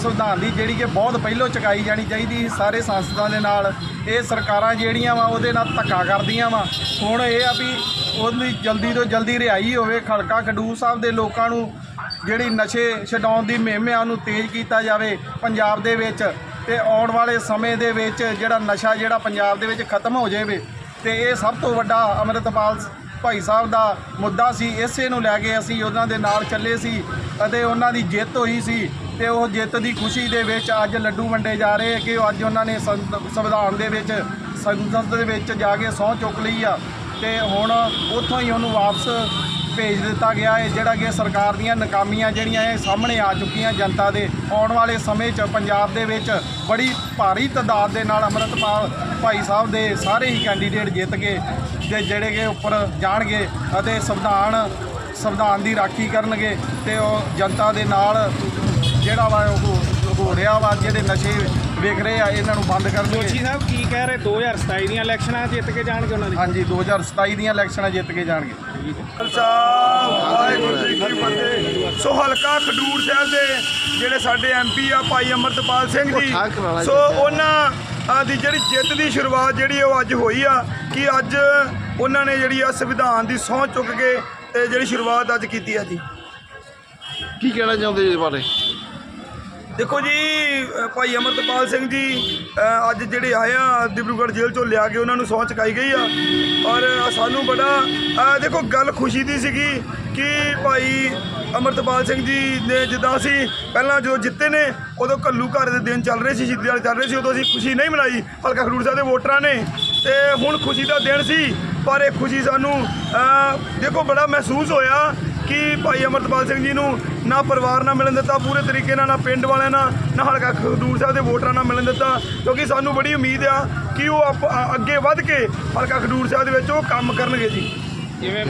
ਸੰਵਿਧਾਨ ਦੀ ਜਿਹੜੀ ਕਿ ਬਹੁਤ ਪਹਿਲੋਂ ਚੁਕਾਈ ਜਾਣੀ ਚਾਹੀਦੀ ਸੀ, ਸਾਰੇ ਸੰਸਦਾਂ ਦੇ ਨਾਲ। ਇਹ ਸਰਕਾਰਾਂ ਜਿਹੜੀਆਂ ਵਾ, ਉਹਦੇ ਨਾਲ ਧੱਕਾ ਕਰਦੀਆਂ ਵਾ। ਹੁਣ ਇਹ ਆ ਵੀ ਉਹਦੀ ਜਲਦੀ ਤੋਂ ਜਲਦੀ ਰਿਹਾਈ ਹੋਵੇ, ਖੜਕਾ ਖਡੂਰ ਸਾਹਿਬ ਦੇ ਲੋਕਾਂ ਨੂੰ ਜਿਹੜੀ ਨਸ਼ੇ ਛਡਾਉਣ ਦੀ ਮਹਿਮਿਆਂ ਨੂੰ ਤੇਜ਼ ਕੀਤਾ ਜਾਵੇ ਪੰਜਾਬ ਦੇ ਵਿੱਚ, ਤੇ ਆਉਣ ਵਾਲੇ ਸਮੇਂ ਦੇ ਵਿੱਚ ਜਿਹੜਾ ਨਸ਼ਾ ਜਿਹੜਾ ਪੰਜਾਬ ਦੇ ਵਿੱਚ ਖਤਮ ਹੋ ਜਾਵੇ, ਤੇ ਇਹ ਸਭ ਤੋਂ ਵੱਡਾ ਅੰਮ੍ਰਿਤਪਾਲ ਭਾਈ ਸਾਹਿਬ ਦਾ ਮੁੱਦਾ ਸੀ, ਇਸੇ ਨੂੰ ਲੈ ਕੇ ਅਸੀਂ ਉਹਨਾਂ ਦੇ ਨਾਲ ਚੱਲੇ ਸੀ ਅਤੇ ਉਹਨਾਂ ਦੀ ਜਿੱਤ ਹੋਈ ਸੀ ਤੇ ਉਹ ਜਿੱਤ ਦੀ ਖੁਸ਼ੀ ਦੇ ਵਿੱਚ ਅੱਜ ਲੱਡੂ ਵੰਡੇ ਜਾ ਰਹੇ ਕਿ ਉਹ ਅੱਜ ਉਹਨਾਂ ਨੇ ਸੰਵਿਧਾਨ ਦੇ ਵਿੱਚ, ਸੰਸਦ ਦੇ ਵਿੱਚ ਜਾ ਕੇ ਸਹੁੰ ਚੁੱਕ ਲਈ ਆ ਤੇ ਹੁਣ ਉੱਥੋਂ ਹੀ ਉਹਨੂੰ ਵਾਪਸ ਭੇਜ ਦਿੱਤਾ ਗਿਆ ਹੈ, ਜਿਹੜਾ ਕਿ ਸਰਕਾਰ ਦੀਆਂ ਨਾਕਾਮੀਆਂ ਜਿਹੜੀਆਂ ਇਹ ਸਾਹਮਣੇ ਆ ਚੁੱਕੀਆਂ ਜਨਤਾ ਦੇ ਆਉਣ ਵਾਲੇ ਸਮੇਂ 'ਚ ਪੰਜਾਬ ਦੇ ਵਿੱਚ ਬੜੀ ਭਾਰੀ ਤਾਦਾਦ ਦੇ ਨਾਲ ਅੰਮ੍ਰਿਤਪਾਲ ਭਾਈ ਸਾਹਿਬ ਦੇ ਸਾਰੇ ਹੀ ਕੈਂਡੀਡੇਟ ਜਿੱਤ ਕੇ ਤੇ ਜਿਹੜੇ ਕਿ ਉੱਪਰ ਜਾਣਗੇ ਅਤੇ ਸੰਵਿਧਾਨ ਸੰਵਿਧਾਨ ਦੀ ਰਾਖੀ ਕਰਨਗੇ ਤੇ ਉਹ ਜਨਤਾ ਦੇ ਨਾਲ ਜਿਹੜਾ ਵਾ ਉਹ ਹੋ ਰਿਹਾ ਵਾ ਜਿਹੜੇ ਨਸ਼ੇ ਵਿਕ ਰਹੇ ਆ ਇਹਨਾਂ ਨੂੰ ਬੰਦ ਦੋਸ਼ੀ ਕਰਨਗੇ ਸਾਹਿਬ ਕੀ ਕਹਿ ਰਹੇ? 2027 ਦੀਆਂ ਇਲੈਕਸ਼ਨਾਂ ਜਿੱਤ ਕੇ ਜਾਣਗੇ ਉਹਨਾਂ ਦੀ? ਹਾਂਜੀ 2027 ਦੀਆਂ ਇਲੈਕਸ਼ਨਾਂ ਜਿੱਤ ਕੇ ਜਾਣਗੇ। ਖਾਲਸਾ ਵਾਹਿਗੁਰੂ ਜੀ ਕੀ ਫਤਿਹ। ਸੋ ਹਲਕਾ ਖਡੂਰ ਸਾਹਿਬ ਦੇ ਜਿਹੜੇ ਸਾਡੇ ਐਮਪੀ ਆ ਭਾਈ ਅਮਰਤਪਾਲ ਸਿੰਘ ਜੀ ਸੋ ਉਹਨਾਂ ਦੀ ਜਿਹੜੀ ਜਿੱਤ ਦੀ ਸ਼ੁਰੂਆਤ ਜਿਹੜੀ ਉਹ ਅੱਜ ਹੋਈ ਆ ਕਿ ਅੱਜ ਉਹਨਾਂ ਨੇ ਜਿਹੜੀ ਆ ਸੰਵਿਧਾਨ ਦੀ ਸਹੁੰ ਚੁੱਕ ਕੇ ਤੇ ਜਿਹੜੀ ਸ਼ੁਰੂਆਤ ਅੱਜ ਕੀਤੀ ਆ ਜੀ? ਕੀ ਕਹਿਣਾ ਚਾਹੁੰਦੇ ਜੀ ਇਸ ਬਾਰੇ? ਦੇਖੋ ਜੀ ਭਾਈ ਅਮਰਤਪਾਲ ਸਿੰਘ ਜੀ ਅੱਜ ਜਿਹੜੇ ਆਏ ਆ ਡਿਬਰੂਗੜ੍ਹ ਜੇਲ੍ਹ ਚੋਂ ਲਿਆ ਕੇ ਉਹਨਾਂ ਨੂੰ ਸਹੁੰ ਚੁਕਾਈ ਗਈ ਆ। ਔਰ ਸਾਨੂੰ ਬੜਾ ਦੇਖੋ ਗੱਲ ਖੁਸ਼ੀ ਦੀ ਸੀਗੀ ਕਿ ਭਾਈ ਅਮਰਤਪਾਲ ਸਿੰਘ ਜੀ ਨੇ ਜਿੱਦਾਂ ਅਸੀਂ ਪਹਿਲਾਂ ਜਦੋਂ ਜਿੱਤੇ ਨੇ, ਉਦੋਂ ਕੱਲੂ ਘਰ ਦੇ ਦਿਨ ਚੱਲ ਰਹੇ ਸੀ, ਸ਼ਹੀਦੀ ਵਾਲੇ ਚੱਲ ਰਹੇ ਸੀ, ਉਦੋਂ ਅਸੀਂ ਖੁਸ਼ੀ ਨਹੀਂ ਮਨਾਈ, ਹਲਕਾ ਖਡੂਰ ਸਾਹਿਬ ਦੇ ਵੋਟਰਾਂ ਨੇ। ਤੇ ਹੁਣ ਖੁਸ਼ੀ ਦਾ ਦਿਨ ਸੀ, ਪਰ ਇਹ ਖੁਸ਼ੀ ਸਾਨੂੰ ਦੇਖੋ ਬੜਾ ਮਹਿਸੂਸ ਹੋਇਆ ਕਿ ਭਾਈ ਅਮਰਤਪਾਲ ਸਿੰਘ ਜੀ ਨੂੰ ਨਾ ਪਰਿਵਾਰ ਨਾਲ ਮਿਲਣ ਦਿੱਤਾ ਪੂਰੇ ਤਰੀਕੇ ਨਾਲ, ਨਾ ਪਿੰਡ ਵਾਲਿਆਂ ਨਾਲ, ਨਾ ਹਲਕਾ ਖਡੂਰ ਸਾਹਿਬ ਦੇ ਵੋਟਰਾਂ ਨਾਲ ਮਿਲਣ ਦਿੱਤਾ, ਕਿਉਂਕਿ ਸਾਨੂੰ ਬੜੀ ਉਮੀਦ ਆ ਕਿ ਉਹ ਆਪ- ਅੱਗੇ ਵੱਧ ਕੇ ਹਲਕਾ ਖਡੂਰ ਸਾਹਿਬ ਦੇ ਵਿੱਚ ਉਹ ਕੰਮ ਕਰਨਗੇ ਜੀ। ਜਿਵੇਂ